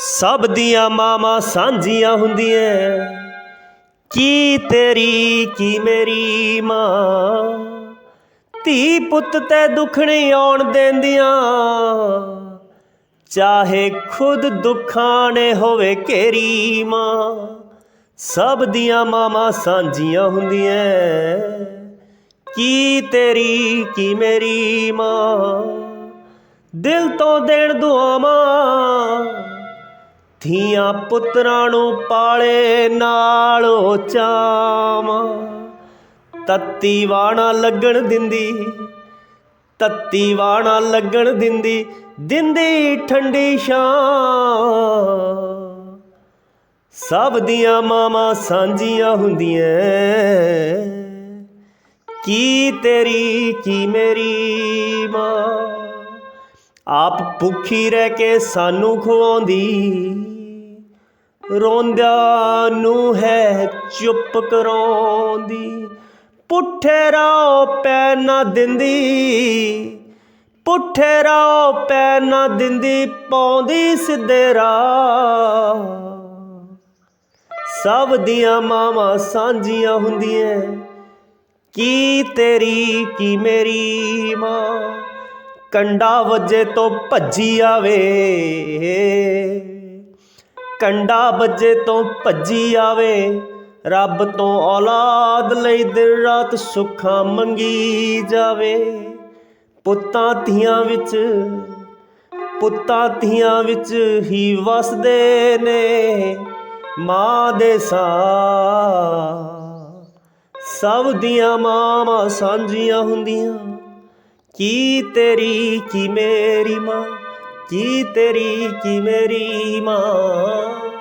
ਸਭ ਦੀਆਂ ਮਾਵਾਂ ਸਾਂਝੀਆਂ ਹੁੰਦੀਆਂ। ਕੀ ਤੇਰੀ, ਕੀ ਮੇਰੀ ਮਾਂ? ਧੀ ਪੁੱਤ ਤੇ ਦੁਖਣੀ ਆਉਣ ਦਿੰਦੀਆਂ। ਚਾਹੇ ਖੁਦ ਦੁੱਖਾਂ ਨੇ ਹੋਵੇ ਘੇਰੀ ਮਾਂ। ਸਭ ਦੀਆਂ ਮਾਵਾਂ ਸਾਂਝੀਆਂ ਹੁੰਦੀਆਂ। ਕੀ ਤੇਰੀ, ਕੀ ਮੇਰੀ ਮਾਂ? ਦਿਲ ਤੋਂ ਦੇਣ ਦੁਆਵਾਂ। ਧੀਆਂ ਪੁੱਤਰਾਂ ਨੂੰ ਪਾਲੇ ਨਾਲੋਂ ਚਾਵਾਂ। ਤੱਤੀ ਵਾਣਾ ਲੱਗਣ ਦਿੰਦੀ, ਤੱਤੀ ਵਾਣਾ ਲੱਗਣ ਦਿੰਦੀ ਦਿੰਦੀ ਠੰਡੀ ਛਾਂ। ਸਭ ਦੀਆਂ ਮਾਵਾਂ ਸਾਂਝੀਆਂ ਹੁੰਦੀਆਂ, ਕੀ ਤੇਰੀ, ਕੀ ਮੇਰੀ ਮਾਂ? ਆਪ ਭੁੱਖੀ ਰਹਿ ਕੇ ਸਾਨੂੰ ਖਵਾਉਂਦੀ ਰੋਂਦਿਆਂ ਨੂੰ ਹੈ ਚੁੱਪ ਕਰਾਉਂਦੀ। ਪੁੱਠੇ ਰਾਹ ਪੈ ਨਾ ਦਿੰਦੀ। ਪੁੱਠੇ ਰਾਹ ਪੈ ਨਾ ਦਿੰਦੀ, ਪਾਉਂਦੀ ਸਿੱਧੇ ਰਾਹ। ਸਭ ਦੀਆਂ ਮਾਵਾਂ ਸਾਂਝੀਆਂ ਹੁੰਦੀਆਂ। ਕੀ ਤੇਰੀ, ਕੀ ਮੇਰੀ ਮਾਂ? ਕੰਡਾ ਵੱਜੇ ਤੋਂ ਭੱਜੀ ਆਵੇ। ਕੰਡਾ ਵੱਜੇ ਤੋਂ ਭੱਜੀ ਆਵੇ। ਰੱਬ ਤੋਂ ਔਲਾਦ ਲਈ ਦਿਨ ਰਾਤ ਸੁੱਖਾਂ ਮੰਗੀ ਜਾਵੇ। ਪੁੱਤਾਂ ਧੀਆਂ ਵਿੱਚ, ਪੁੱਤਾਂ ਧੀਆਂ ਵਿੱਚ ਹੀ ਵਸਦੇ ਨੇ। ਮਾਂ ਦੇ ਸਾ ਸਭ ਦੀਆਂ ਮਾਵਾਂ ਸਾਂਝੀਆਂ ਹੁੰਦੀਆਂ। ਕੀ ਤੇਰੀ ਕੀ ਮੇਰੀ ਮਾਂ? ਕੀ ਤੇਰੀ ਕੀ ਮੇਰੀ ਮਾਂ?